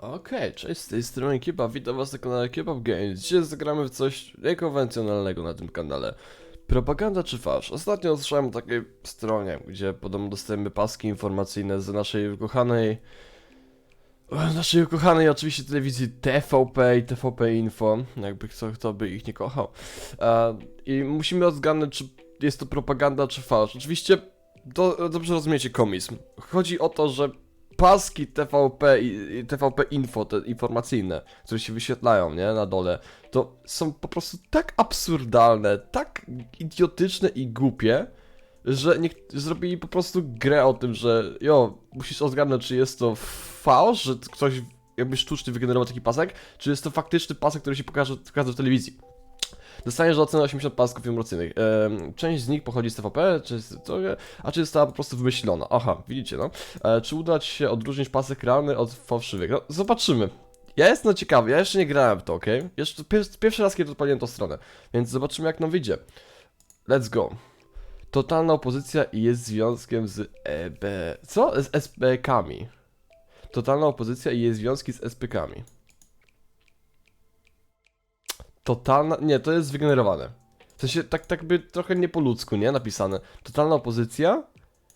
Okej, cześć, z tej strony Kebab, witam was na kanale Kebab Games. Dzisiaj zagramy w coś niekonwencjonalnego na tym kanale. Propaganda czy fałsz? Ostatnio usłyszałem o takiej stronie, gdzie podobno dostajemy paski informacyjne z naszej ukochanej... naszej ukochanej oczywiście telewizji TVP i TVP Info, jakby kto, kto by ich nie kochał. E, I musimy odgadnąć, czy jest to propaganda czy fałsz. Oczywiście, do, dobrze rozumiecie komizm. Chodzi o to, że paski TVP i i TVP Info, te informacyjne, które się wyświetlają, nie, na dole, to są po prostu tak absurdalne, tak idiotyczne i głupie, że niech zrobili po prostu grę o tym, że jo, musisz odgadnąć, czy jest to fałsz, że ktoś jakby sztucznie wygenerował taki pasek, czy jest to faktyczny pasek, który się pokaże, pokaże w telewizji. Dostaniesz do oceny 80 pasków informacyjnych. Em, część z nich pochodzi z TVP, czy z, to, a czy została po prostu wymyślona. Aha, widzicie, no. E, czy uda się odróżnić pasek realny od fałszywych? No, zobaczymy. Ja jestem ciekawy, ja jeszcze nie grałem w to, ok? Jeszcze pier pierwszy raz, kiedy odpaliłem tą stronę, więc zobaczymy jak nam wyjdzie. Let's go. Totalna opozycja i jest związkiem z EB... Co? Z SPK-ami. Totalna opozycja i jest związki z SPK-ami. Totalna... Nie, to jest wygenerowane. W sensie, tak, tak by trochę nie po ludzku, nie? Napisane. Totalna opozycja?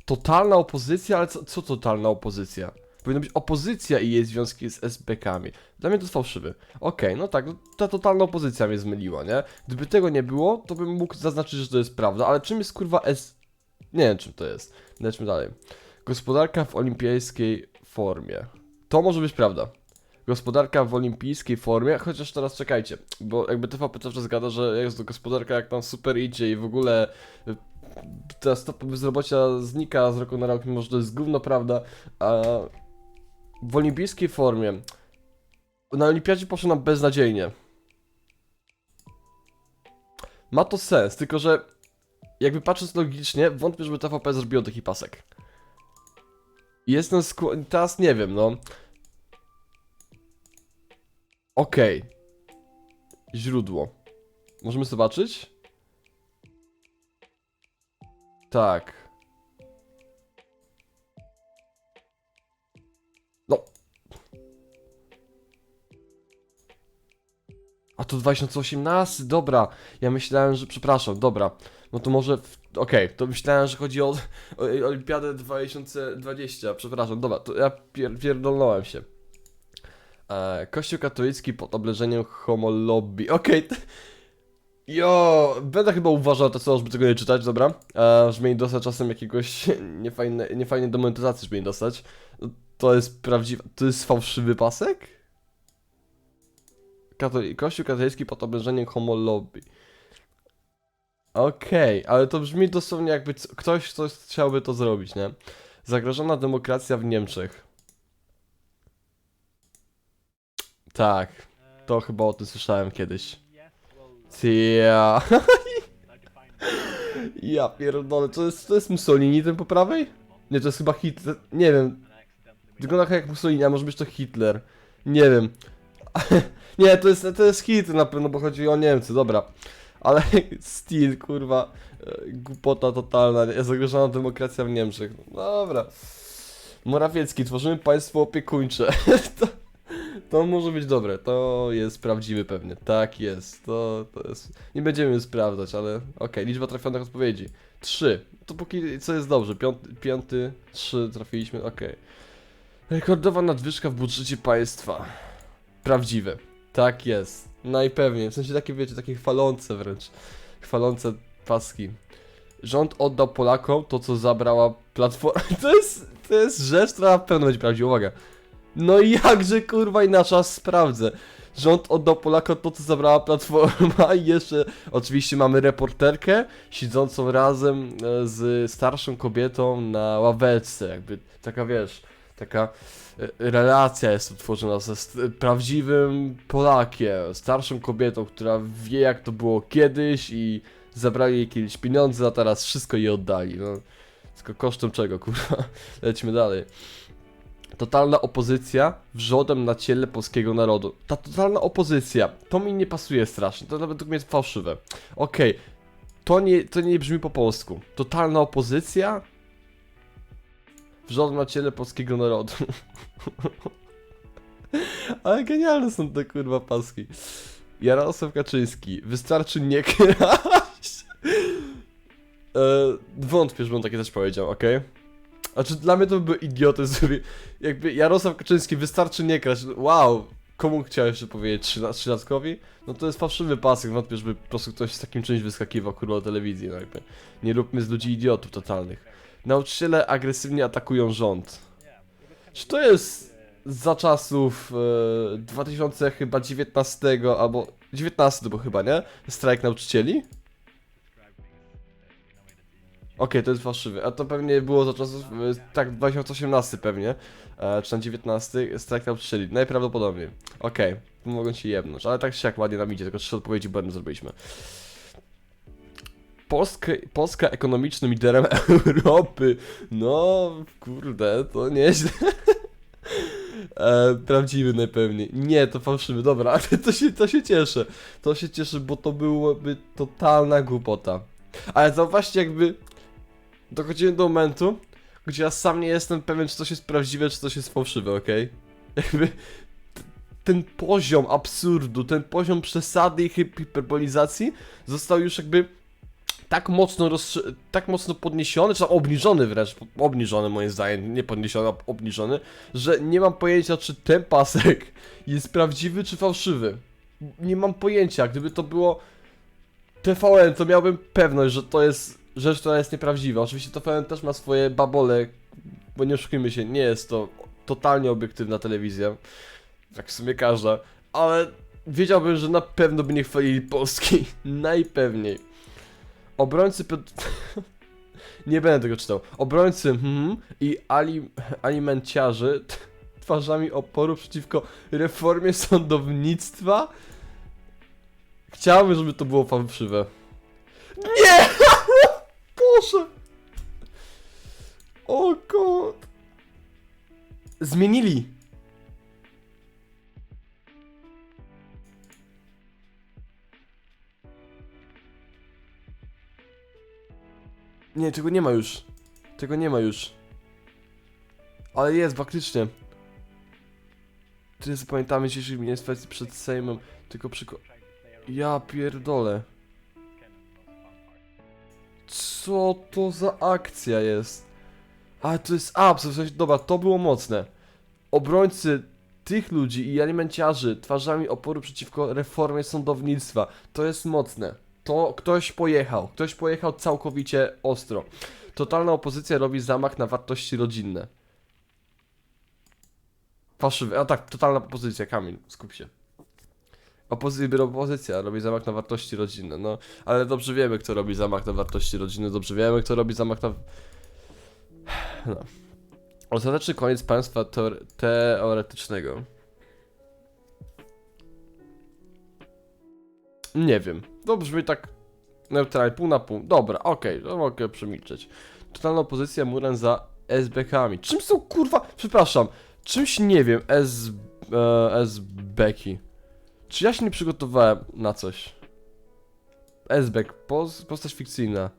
Totalna opozycja? Ale co, co totalna opozycja? Powinno być opozycja i jej związki z SBK-ami. Dla mnie to jest fałszywy. Okej, no tak, no ta totalna opozycja mnie zmyliła, nie? Gdyby tego nie było, to bym mógł zaznaczyć, że to jest prawda, ale czym jest kurwa S... Nie wiem czym to jest. Lećmy dalej. Gospodarka w olimpijskiej formie. To może być prawda. Gospodarka w olimpijskiej formie, chociaż teraz czekajcie, bo jakby TVP cały czas gada, że jest to gospodarka jak tam super idzie i w ogóle y, ta stopa bezrobocia znika z roku na rok, mimo że to jest gówno prawda, a w olimpijskiej formie na olimpiadzie poszło nam beznadziejnie. Ma to sens, tylko że jakby patrząc logicznie, wątpię, żeby TVP zrobiło taki pasek. Jestem skłonny, teraz nie wiem, no. Okej. Źródło. Możemy zobaczyć? Tak. No. A to 2018? Dobra. Ja myślałem, że... Przepraszam, dobra. No to może... w- Okej, to myślałem, że chodzi o, o Olimpiadę 2020. Przepraszam, dobra, to ja pier, pierdolnąłem się. E, Kościół katolicki pod obleżeniem homolobby. Okej. t- Jo, będę chyba uważał to co, żeby tego nie czytać, dobra? E, żeby dostać czasem jakiegoś niefajne, niefajnej demonetyzacji, żeby nie dostać. No, To jest prawdziwy, to jest fałszywy pasek? Katoli Kościół katolicki pod obleżeniem homolobby. Okej, ale to brzmi dosłownie jakby ktoś, ktoś chciałby to zrobić, nie? Zagrożona demokracja w Niemczech. Tak, to chyba o tym słyszałem kiedyś. Ja. Ja pierdolę, to jest, to jest Mussolini ten po prawej? Nie, to jest chyba Hitler, nie wiem. Wygląda jak Mussolini, a może być to Hitler. Nie wiem. Nie, to jest, to jest Hitler na pewno, bo chodzi o Niemcy, dobra. Ale Steel, kurwa, e, głupota totalna, zagrożona demokracja w Niemczech. Dobra. Morawiecki, tworzymy państwo opiekuńcze. to, to może być dobre, to jest prawdziwy pewnie. Tak jest, to, to jest... Nie będziemy sprawdzać, ale okej, liczba trafionych odpowiedzi. Trzy. To póki co jest dobrze, piąty, piąty trzy trafiliśmy, okej. Rekordowa nadwyżka w budżecie państwa. Prawdziwe. Tak jest. Najpewniej, w sensie takie wiecie, takie chwalące wręcz. Chwalące paski. Rząd oddał Polakom to, co zabrała platforma. To jest, to jest rzecz, która na pewno będzie prawdziwa. Uwaga. No i jakże kurwa inaczej sprawdzę. Rząd oddał Polakom to, co zabrała platforma i jeszcze oczywiście mamy reporterkę siedzącą razem e, z starszą kobietą na ławeczce, jakby taka wiesz, taka e, relacja jest utworzona ze prawdziwym Polakiem, starszą kobietą, która wie jak to było kiedyś i zabrali jej kiedyś pieniądze, a teraz wszystko jej oddali, no. Tylko kosztem czego, kurwa? Lećmy dalej. Totalna opozycja wrzodem na ciele polskiego narodu. Ta totalna opozycja, to mi nie pasuje strasznie, to nawet mnie jest fałszywe. Okej, to, nie, to nie brzmi po polsku. Totalna opozycja wrzodem na ciele polskiego narodu. Ale genialne są te kurwa paski. Jarosław Kaczyński. Wystarczy nie kraść. E, wątpię, żebym takie też powiedział, okej? Znaczy dla mnie to by był idiotyzm, jakby Jarosław Kaczyński wystarczy nie kraść. Wow, komu chciał jeszcze powiedzieć? Trzyla- Trzylatkowi? No to jest fałszywy pasek, wątpię, żeby po prostu ktoś z takim czymś wyskakiwał kurwa telewizji, no jakby. Nie róbmy z ludzi idiotów totalnych. Nauczyciele agresywnie atakują rząd. Czy to jest za czasów e, 2000 chyba 19 albo 19 to chyba, nie? Strajk nauczycieli? Okej, to jest fałszywy. A to pewnie było za czasów, e, tak, 2018 pewnie, e, czy tam 19, strajk nauczycieli, najprawdopodobniej. Okej, tu mogą ci jebnąć, ale tak się jak ładnie nam idzie, tylko trzy odpowiedzi błędne zrobiliśmy. Polskę, Polska ekonomicznym liderem Europy. No, kurde, to nieźle. E, prawdziwy najpewniej. Nie, to fałszywy, dobra, ale to się, to się cieszę. To się cieszę, bo to byłoby totalna głupota. Ale zauważcie, jakby dochodzimy do momentu, gdzie ja sam nie jestem pewien, czy coś jest prawdziwe, czy coś jest fałszywe, okej? Jakby t- ten poziom absurdu, ten poziom przesady i hi- hiperbolizacji został już jakby tak mocno tak mocno podniesiony, czy tam obniżony wręcz, obniżony moim zdaniem, nie podniesiony, a obniżony, że nie mam pojęcia, czy ten pasek jest prawdziwy, czy fałszywy. Nie mam pojęcia, gdyby to było TVN, to miałbym pewność, że to jest rzecz, która jest nieprawdziwa. Oczywiście TVN też ma swoje babole, bo nie oszukujmy się, nie jest to totalnie obiektywna telewizja, jak w sumie każda, ale wiedziałbym, że na pewno by nie chwalili Polski, najpewniej. Obrońcy. Nie będę tego czytał. Obrońcy mhm, i ali... alimenciarzy twarzami oporu przeciwko reformie sądownictwa. Chciałbym, żeby to było fałszywe. Nie! Boże! O god! Zmienili! Nie, tego nie ma już. Tego nie ma już. Ale jest, faktycznie. Tyle zapamiętamy dzisiejszych manifestacji przed Sejmem, tylko przyko... Ja pierdolę. Co to za akcja jest? Ale to jest absurd, w sensie, dobra, to było mocne. Obrońcy tych ludzi i alimenciarzy twarzami oporu przeciwko reformie sądownictwa. To jest mocne. To ktoś pojechał. Ktoś pojechał całkowicie ostro. Totalna opozycja robi zamach na wartości rodzinne. Fałszywy. A tak, totalna opozycja, Kamil, skup się. Opozy opozycja robi zamach na wartości rodzinne, no. Ale dobrze wiemy, kto robi zamach na wartości rodzinne, dobrze wiemy, kto robi zamach na... No. Ostateczny koniec państwa teore teoretycznego. Nie wiem. To brzmi tak neutralnie, pół na pół. Dobra, okej, to mogę przemilczeć. Totalna opozycja murem za SBK-ami. Czym są kurwa... Przepraszam. Czymś nie wiem, S... E, SBki. Czy ja się nie przygotowałem na coś? SBek, poz, postać fikcyjna.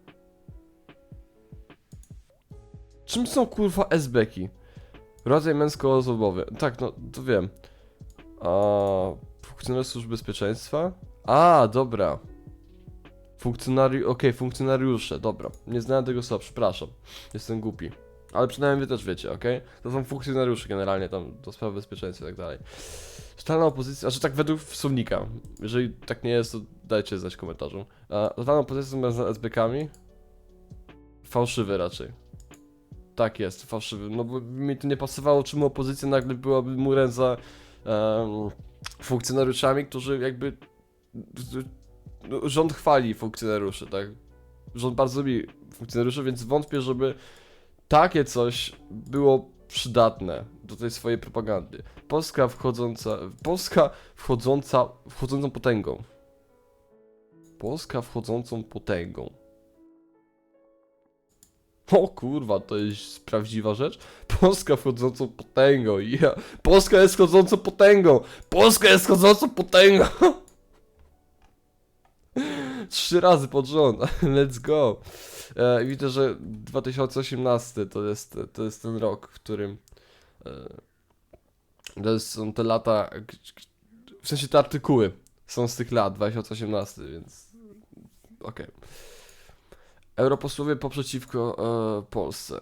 Czym są kurwa SBki? Rodzaj męsko-osobowy. Tak, no, to wiem. A, funkcjonariusz służb bezpieczeństwa? A, dobra. Funkcjonari... Okej, funkcjonariusze, dobra. Nie znałem tego słowa, przepraszam. Jestem głupi. Ale przynajmniej wy też wiecie, okej? To są funkcjonariusze generalnie tam do spraw bezpieczeństwa i tak dalej. Totalna opozycja, znaczy tak według słownika. Jeżeli tak nie jest, to dajcie znać w komentarzu. A, totalna opozycja z SBK-ami? Fałszywy raczej. Tak jest, fałszywy. No bo mi to nie pasowało, czemu opozycja nagle byłaby murem za em, funkcjonariuszami, którzy jakby... No, rząd chwali funkcjonariuszy, tak? Rząd bardzo lubi funkcjonariuszy, więc wątpię, żeby takie coś było przydatne do tej swojej propagandy. Polska wchodząca... Polska wchodząca... wchodzącą potęgą. Polska wchodzącą potęgą. O kurwa, to jest prawdziwa rzecz? Polska wchodzącą potęgą, ja. Polska jest wchodzącą potęgą! Polska jest wchodzącą potęgą! Trzy razy pod rząd, let's go! E, widzę, że 2018 to jest, to jest ten rok, w którym e, To są te lata, w sensie te artykuły są z tych lat, 2018, więc okej. Europosłowie poprzeciwko e, Polsce.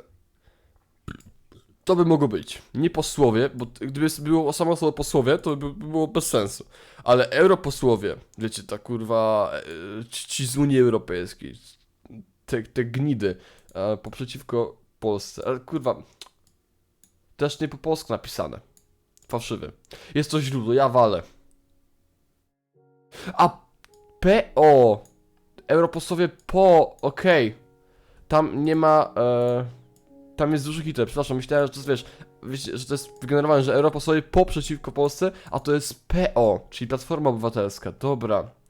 To by mogło być. Nie posłowie, bo gdyby było samo słowo posłowie, to by by było bez sensu. Ale europosłowie, wiecie, ta kurwa, e, ci z Unii Europejskiej, te, te gnidy e, poprzeciwko Polsce, ale kurwa, też nie po polsku napisane. Fałszywy. Jest to źródło, ja walę. A PO. Europosłowie po, okej. Tam nie ma. E, tam jest duży Hitler, przepraszam, myślałem, że to jest wiesz, wiecie, że to jest wygenerowane, że Europosłowie po przeciwko Polsce, a to jest PO, czyli Platforma Obywatelska. Dobra.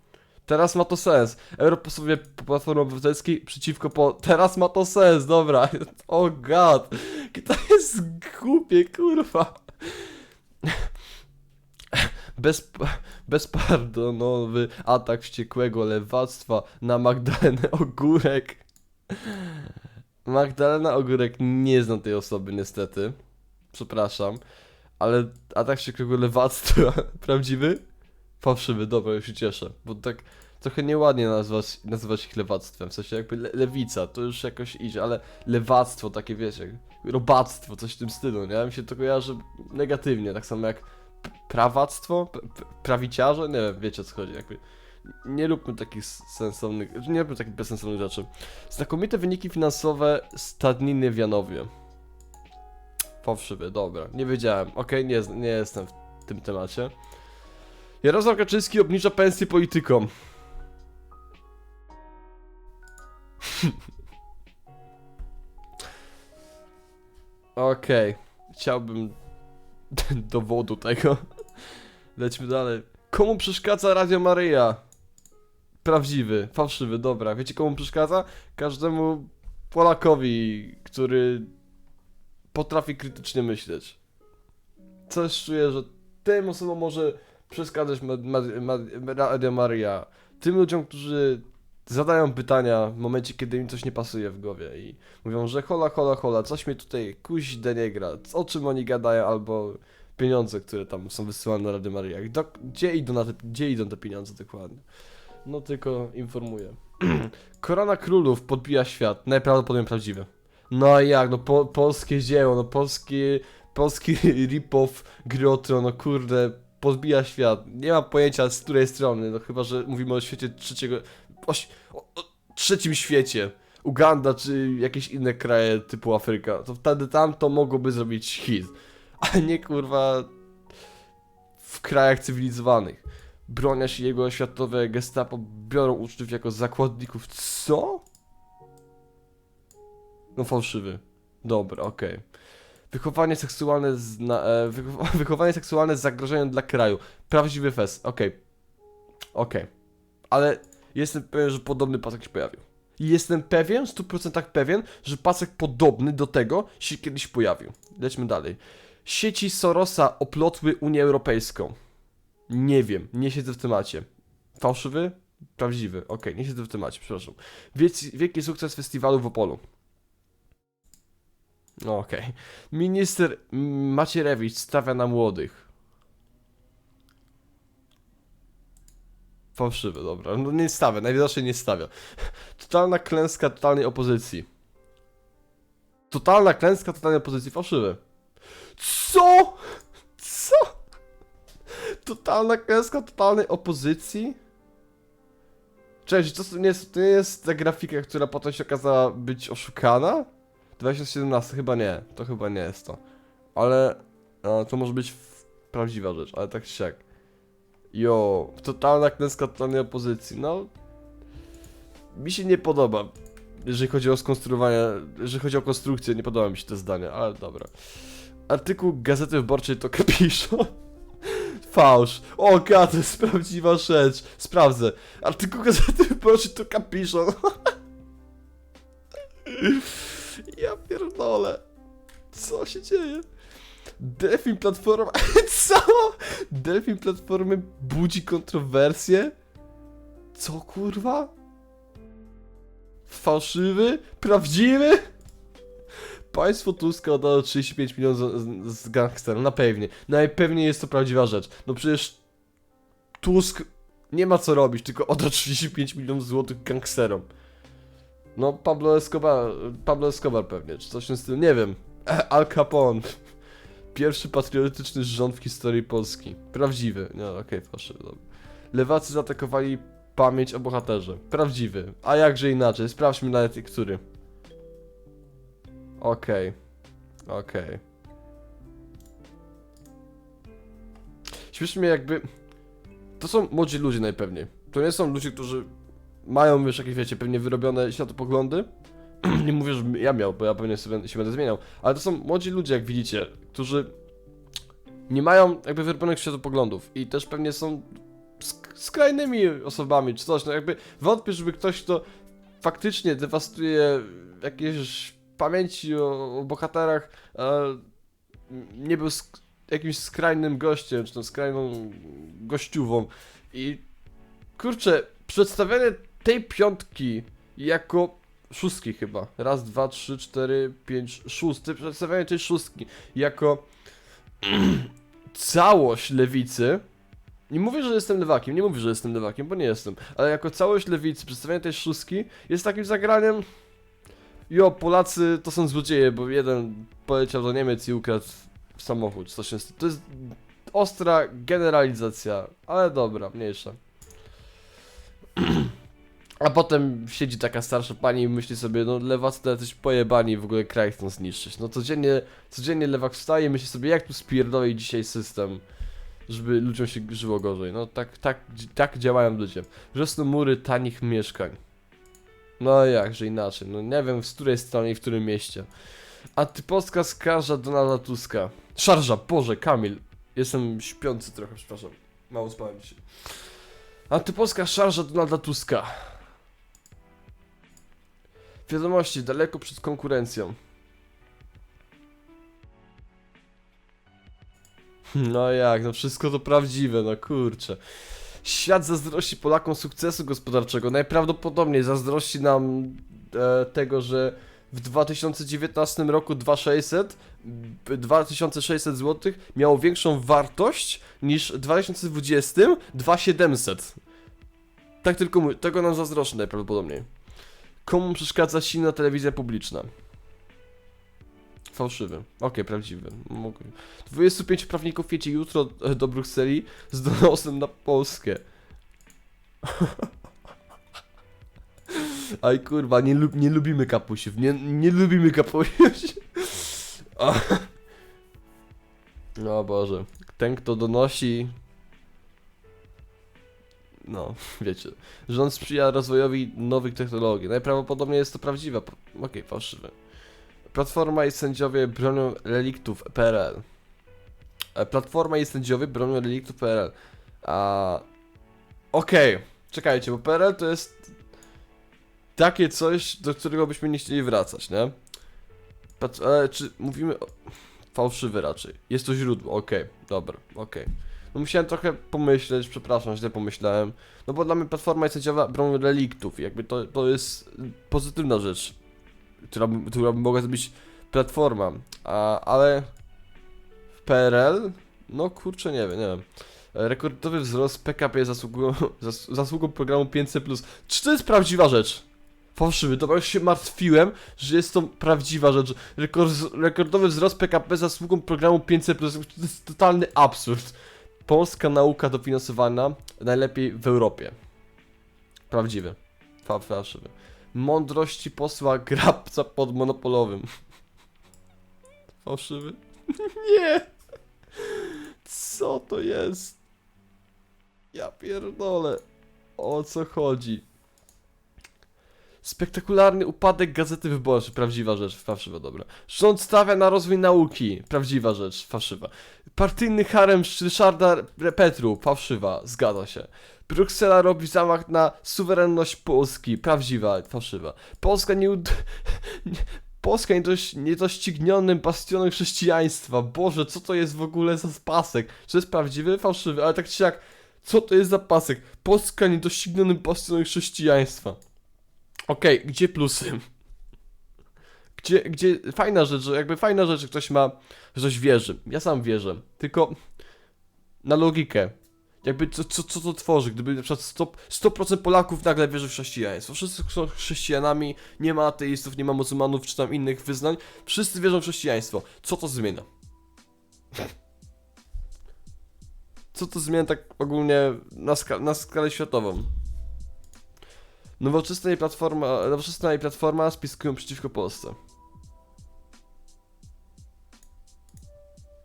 Teraz ma to sens. Europosłowie po Platformie Obywatelskiej przeciwko po. Teraz ma to sens, dobra. O oh god. To jest głupie, kurwa. Bez, bezpardonowy atak wściekłego lewactwa na Magdalenę Ogórek. Magdalena Ogórek nie znam tej osoby niestety. Przepraszam. Ale atak wściekłego lewactwa prawdziwy? Fałszywy, dobra, już się cieszę. Bo tak trochę nieładnie nazwać, nazywać ich lewactwem. W sensie jakby le lewica, to już jakoś idzie, ale lewactwo takie wiecie, robactwo, coś w tym stylu, nie? Mi się to kojarzy negatywnie, tak samo jak prawactwo, prawiciarze, nie wiem, wiecie o co chodzi, jakby nie róbmy takich sensownych, nie róbmy takich bezsensownych rzeczy. Znakomite wyniki finansowe Stadniny w Janowie. Fałszywy, dobra, nie wiedziałem, okej, nie, nie jestem w tym temacie. Jarosław Kaczyński obniża pensję politykom. Okej, chciałbym dowodu tego. Lećmy dalej. Komu przeszkadza Radio Maryja? Prawdziwy, fałszywy, dobra. Wiecie komu przeszkadza? Każdemu Polakowi, który potrafi krytycznie myśleć. Coś czuję, że tym osobom może przeszkadzać Radio Maryja. Tym ludziom, którzy zadają pytania w momencie, kiedy im coś nie pasuje w głowie i mówią, że hola, hola, hola, coś mnie tutaj kuźde nie gra, o czym oni gadają, albo pieniądze, które tam są wysyłane na Radio Maryja. Do, gdzie, idą na te, gdzie idą te pieniądze dokładnie? No tylko informuję. Korona Królów podbija świat, najprawdopodobniej prawdziwe. No jak, no po, polskie dzieło, no polskie, polski rip-off gry no kurde, podbija świat. Nie mam pojęcia z której strony, no chyba, że mówimy o świecie trzeciego, o, ś- o, o trzecim świecie. Uganda czy jakieś inne kraje typu Afryka, to wtedy tam to mogłoby zrobić hit. A nie kurwa w krajach cywilizowanych. Broniarz i jego światowe gestapo biorą uczniów jako zakładników. Co? No fałszywy. Dobra, okej. Wychowanie seksualne z na, e, wychow wychowanie seksualne z zagrożeniem dla kraju. Prawdziwy fest, okej. Okej. Ale jestem pewien, że podobny pasek się pojawił. I jestem pewien, w 100% pewien, że pasek podobny do tego się kiedyś pojawił. Lećmy dalej. Sieci Sorosa oplotły Unię Europejską. Nie wiem, nie siedzę w temacie. Fałszywy? Prawdziwy. Okej, nie siedzę w temacie, przepraszam. Wielki, wielki sukces festiwalu w Opolu. No okej. Minister Macierewicz stawia na młodych. Fałszywy, dobra. No nie stawia, najwidoczniej nie stawia. Totalna klęska totalnej opozycji. Totalna klęska totalnej opozycji, fałszywy. Co? Co? Totalna klęska totalnej opozycji? Cześć, to nie jest, to nie jest ta grafika, która potem się okazała być oszukana? 2017, chyba nie, to chyba nie jest to. Ale no, to może być prawdziwa rzecz, ale tak czy siak. Jo, totalna klęska totalnej opozycji, no. Mi się nie podoba, jeżeli chodzi o skonstruowanie, jeżeli chodzi o konstrukcję, nie podoba mi się to zdanie, ale dobra. Artykuł Gazety Wyborczej to kapiszon. Fałsz. O, god, to jest prawdziwa rzecz. Sprawdzę. Artykuł Gazety Wyborczej to kapiszon. Ja pierdolę. Co się dzieje? Delfin Platforma... Co? Delfin Platformy budzi kontrowersje? Co kurwa? Fałszywy? Prawdziwy? Państwo Tuska oddało 35 milionów z, z, gangsterem, na pewnie. Najpewniej jest to prawdziwa rzecz. No przecież Tusk nie ma co robić, tylko odda 35 milionów złotych gangsterom. No Pablo Escobar, Pablo Escobar pewnie, czy coś w tym nie wiem. Al Capone. Pierwszy patriotyczny rząd w historii Polski. Prawdziwy. No okej, okay, proszę. Lewacy zaatakowali pamięć o bohaterze. Prawdziwy. A jakże inaczej? Sprawdźmy nawet który. Okej. Okej. Śmieszy mnie jakby... To są młodzi ludzie najpewniej. To nie są ludzie, którzy mają już jakieś, wiecie, pewnie wyrobione światopoglądy. nie mówię, że ja miał, bo ja pewnie sobie, się będę zmieniał. Ale to są młodzi ludzie, jak widzicie, którzy nie mają jakby wyrobionych światopoglądów i też pewnie są sk- skrajnymi osobami czy coś. No jakby wątpię, żeby ktoś, kto faktycznie dewastuje jakieś pamięci o, o bohaterach, e, nie był sk- jakimś skrajnym gościem, czy tam skrajną gościuwą. I kurczę, przedstawianie tej piątki jako szóstki chyba. Raz, dwa, trzy, cztery, pięć, szósty. Przedstawianie tej szóstki jako całość lewicy. Nie mówię, że jestem lewakiem, nie mówię, że jestem lewakiem, bo nie jestem. Ale jako całość lewicy, przedstawianie tej szóstki jest takim zagraniem. Jo, Polacy to są złodzieje, bo jeden poleciał do Niemiec i ukradł samochód. Jest. To jest ostra generalizacja, ale dobra, mniejsza. A potem siedzi taka starsza pani i myśli sobie, no lewacy to jacyś pojebani w ogóle kraj chcą zniszczyć. No codziennie, codziennie lewak wstaje i myśli sobie, jak tu spierdoli dzisiaj system, żeby ludziom się żyło gorzej. No tak, tak, tak działają ludzie. Rosną mury tanich mieszkań. No jakże inaczej, no nie wiem z której strony i w którym mieście. Antypolska skarża Donalda Tuska. Szarża, Boże, Kamil. Jestem śpiący trochę, przepraszam. Mało spałem dzisiaj. Antypolska szarża Donalda Tuska. Wiadomości daleko przed konkurencją. No jak, no wszystko to prawdziwe, no kurczę. Świat zazdrości Polakom sukcesu gospodarczego. Najprawdopodobniej zazdrości nam e, tego, że w 2019 roku 2600 b- 2600 zł miało większą wartość niż w 2020 2700. Tak tylko mówię, tego nam zazdroszczę najprawdopodobniej. Komu przeszkadza silna telewizja publiczna? Fałszywy. Okej, prawdziwy. Mogę. 25 prawników jedzie jutro e, do Brukseli z donosem na Polskę. Aj kurwa, nie, nie lubimy kapusiów. Nie, nie lubimy kapusiów. O. No Boże. Ten kto donosi... No, wiecie. Rząd sprzyja rozwojowi nowych technologii. Najprawdopodobniej jest to prawdziwe. po- Okej, fałszywe. Platforma i sędziowie bronią reliktów PRL. E, Platforma i sędziowie bronią reliktów PRL. A... Okej, czekajcie, bo PRL to jest takie coś, do którego byśmy nie chcieli wracać, nie? Ale czy mówimy o... Fałszywy raczej. Jest to źródło, okej, dobra, okej. No musiałem trochę pomyśleć, przepraszam, źle pomyślałem. No bo dla mnie Platforma i sędziowa bronią reliktów, jakby to, to jest pozytywna rzecz która, która by mogła być platforma, a, ale w PRL, no kurczę, nie wiem, nie wiem. Rekordowy wzrost PKP zasługą, zas, zasługą programu 500+. Czy to jest prawdziwa rzecz? Fałszywy, to już się martwiłem, że jest to prawdziwa rzecz. Rekord, rekordowy wzrost PKP zasługą programu 500+. To jest totalny absurd. Polska nauka dofinansowana najlepiej w Europie. Prawdziwy. Fa, fałszywy. Mądrości posła grabca pod monopolowym. Fałszywy? Nie! Co to jest? Ja pierdolę. O co chodzi? Spektakularny upadek Gazety Wyborczej. Prawdziwa rzecz, fałszywa, dobra. Rząd stawia na rozwój nauki. Prawdziwa rzecz, fałszywa. Partyjny harem Ryszarda Petru. Fałszywa, zgadza się. Bruksela robi zamach na suwerenność Polski. Prawdziwa, fałszywa. Polska nie, ud... Polska niedoś... niedoścignionym bastionem chrześcijaństwa. Boże, co to jest w ogóle za pasek? Czy to jest prawdziwy, fałszywy? Ale tak czy jak, co to jest za pasek? Polska niedoścignionym bastionem chrześcijaństwa. Okej, gdzie plusy? Gdzie, gdzie fajna rzecz, że jakby fajna rzecz, że ktoś ma, że ktoś wierzy. Ja sam wierzę. Tylko na logikę. Jakby co, co, co to tworzy? Gdyby na przykład 100%, 100% Polaków nagle wierzy w chrześcijaństwo. Wszyscy są chrześcijanami, nie ma ateistów, nie ma muzułmanów czy tam innych wyznań. Wszyscy wierzą w chrześcijaństwo. Co to zmienia? Co to zmienia tak ogólnie na, ska na skalę światową? Nowoczesna i platforma, nowoczesna i platforma spiskują przeciwko Polsce.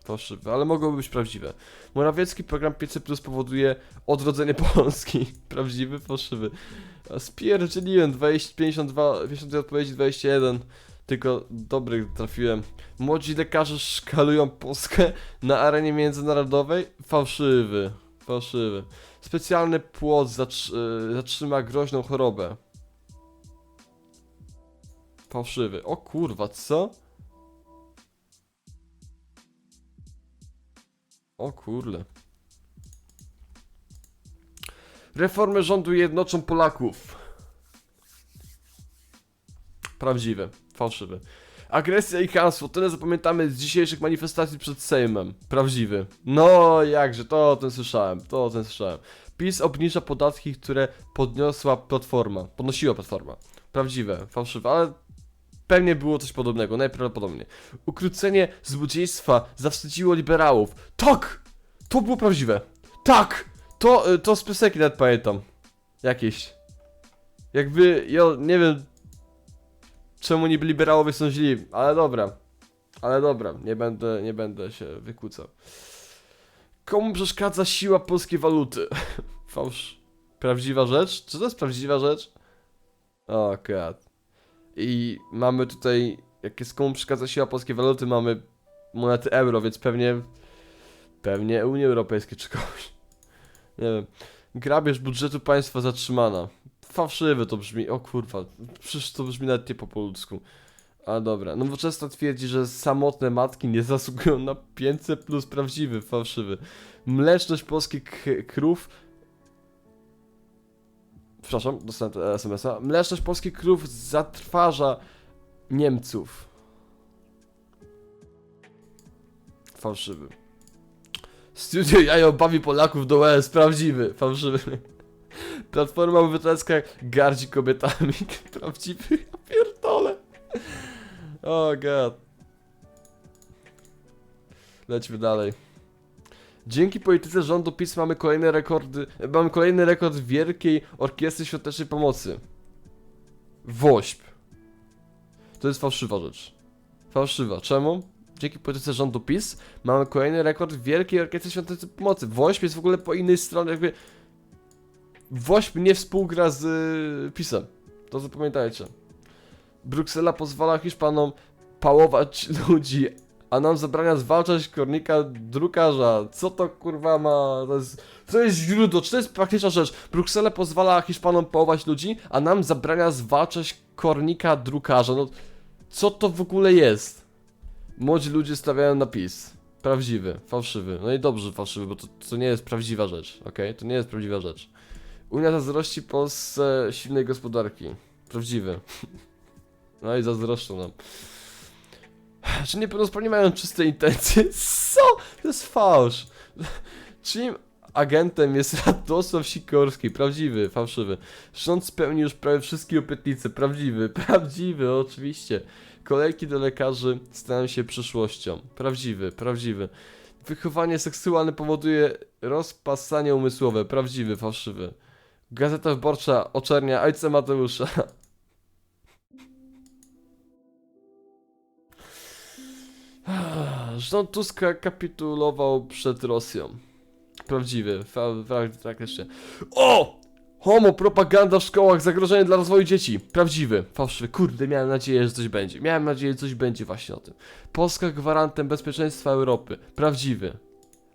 Fałszywe, ale mogłoby być prawdziwe. Morawiecki program 500 Plus powoduje odrodzenie Polski. Prawdziwy, fałszywy. Spierdzieliłem 20, 52, 52 odpowiedzi 21. Tylko dobrych trafiłem. Młodzi lekarze szkalują Polskę na arenie międzynarodowej. Fałszywy. Fałszywy. Specjalny płot y, zatrzyma groźną chorobę. Fałszywy. O kurwa, co? O kurle. Reformy rządu jednoczą Polaków. Prawdziwe, fałszywe. Agresja i hasło, tyle zapamiętamy z dzisiejszych manifestacji przed Sejmem. Prawdziwy. No jakże, to o tym słyszałem, to o tym słyszałem. PiS obniża podatki, które podniosła Platforma, podnosiła Platforma. Prawdziwe, fałszywe, ale pewnie było coś podobnego, najprawdopodobniej. Ukrócenie złodziejstwa zawstydziło liberałów. Tak! To było prawdziwe. Tak! To, y, to z piosenki nawet pamiętam. Jakieś. Jakby, ja nie wiem czemu niby liberałowie są źli, ale dobra. Ale dobra, nie będę, nie będę się wykłócał. Komu przeszkadza siła polskiej waluty? Fałsz. Prawdziwa rzecz? Czy to jest prawdziwa rzecz? O, god. I mamy tutaj, jak jest komu przeszkadza siła polskiej waluty, mamy monety euro, więc pewnie, pewnie Unii Europejskiej czy kogoś. Nie wiem. Grabież budżetu państwa zatrzymana. Fałszywy to brzmi, o kurwa, przecież to brzmi nawet nie po polsku. A dobra, nowoczesna twierdzi, że samotne matki nie zasługują na 500 plus prawdziwy, fałszywy. Mleczność polskich krów Przepraszam, dostałem SMS-a. Mleczność polskich krów zatrważa Niemców. Fałszywy. Studio Jajo bawi Polaków do łez. Prawdziwy. Fałszywy. Platforma Obywatelska gardzi kobietami. Prawdziwy. Ja pierdolę. O oh god. Lećmy dalej. Dzięki polityce rządu PiS mamy kolejne rekordy, mamy kolejny rekord Wielkiej Orkiestry Świątecznej Pomocy. WOŚP. To jest fałszywa rzecz. Fałszywa. Czemu? Dzięki polityce rządu PiS mamy kolejny rekord Wielkiej Orkiestry Świątecznej Pomocy. WOŚP jest w ogóle po innej stronie, jakby... WOŚP nie współgra z y, PiSem. To zapamiętajcie. Bruksela pozwala Hiszpanom pałować ludzi, a nam zabrania zwalczać kornika drukarza. Co to kurwa ma? To jest, to jest źródło, czy to jest praktyczna rzecz? Bruksela pozwala Hiszpanom pałować ludzi, a nam zabrania zwalczać kornika drukarza. No, co to w ogóle jest? Młodzi ludzie stawiają napis. Prawdziwy, fałszywy. No i dobrze fałszywy, bo to, to nie jest prawdziwa rzecz, ok? To nie jest prawdziwa rzecz. Unia zazdrości Polsce silnej gospodarki. Prawdziwy. No i zazdroszczą nam. Czy niepełnosprawni mają czyste intencje? Co? To jest fałsz. Czyim agentem jest Radosław Sikorski? Prawdziwy, fałszywy. Rząd spełnił już prawie wszystkie obietnice. Prawdziwy, prawdziwy, oczywiście. Kolejki do lekarzy stają się przyszłością. Prawdziwy, prawdziwy. Wychowanie seksualne powoduje rozpasanie umysłowe. Prawdziwy, fałszywy. Gazeta Wyborcza oczernia ojca Mateusza. Rząd Tuska kapitulował przed Rosją. Prawdziwy, fa- faktycznie. O! Homo, propaganda w szkołach, zagrożenie dla rozwoju dzieci. Prawdziwy, fałszywy. Kurde, miałem nadzieję, że coś będzie. Miałem nadzieję, że coś będzie właśnie o tym. Polska gwarantem bezpieczeństwa Europy. Prawdziwy.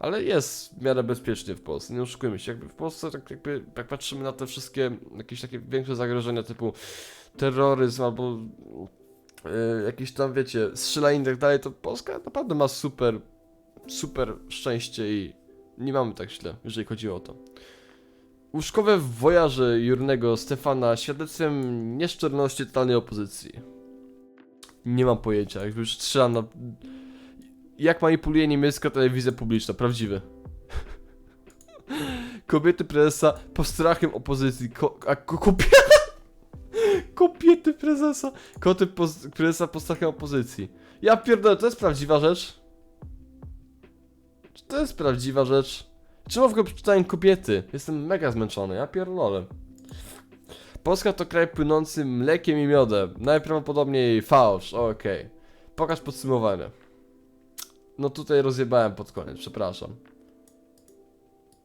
Ale jest w miarę bezpiecznie w Polsce, nie oszukujmy się. Jakby w Polsce, tak jakby, jak patrzymy na te wszystkie jakieś takie większe zagrożenia typu terroryzm albo e, jakieś tam, wiecie, strzelanie i tak dalej, to Polska naprawdę ma super, super szczęście i nie mamy tak źle, jeżeli chodzi o to. Łóżkowe wojaże Jurnego Stefana świadectwem nieszczerności totalnej opozycji. Nie mam pojęcia, jakby już strzelam na... Jak manipuluje niemiecka telewizja publiczna, prawdziwy. Kobiety prezesa pod strachem opozycji, ko a ko kobiety... Prezesa, koty prezesa pod strachem opozycji. Ja pierdolę, to jest prawdziwa rzecz? Czy to jest prawdziwa rzecz? Czemu w ogóle przeczytałem kobiety? Jestem mega zmęczony, ja pierdolę. Polska to kraj płynący mlekiem i miodem. Najprawdopodobniej fałsz, okej. Pokaż podsumowanie. No tutaj rozjebałem pod koniec, przepraszam.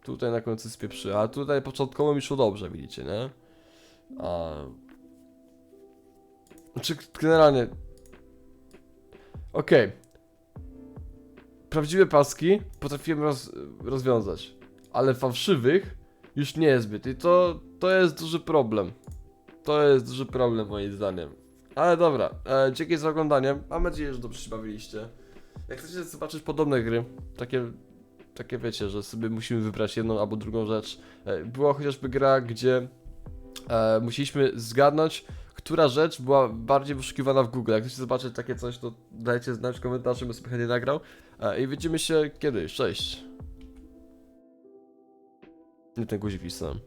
Tutaj na końcu spieprzy, a tutaj początkowo mi szło dobrze, widzicie, nie? A... Znaczy, generalnie... Okej. Prawdziwe paski potrafiłem roz, rozwiązać, ale fałszywych już nie jest zbyt i to, to jest duży problem. To jest duży problem moim zdaniem. Ale dobra, e, dzięki za oglądanie. Mam nadzieję, że dobrze się bawiliście. Jak chcecie zobaczyć podobne gry, takie, takie wiecie, że sobie musimy wybrać jedną albo drugą rzecz. E, była chociażby gra, gdzie e, musieliśmy zgadnąć, która rzecz była bardziej wyszukiwana w Google. Jak chcecie zobaczyć takie coś, to dajcie znać w komentarzu, bym sobie chętnie nagrał. E, I widzimy się kiedyś. Cześć. Nie ten guzik wcisnąłem.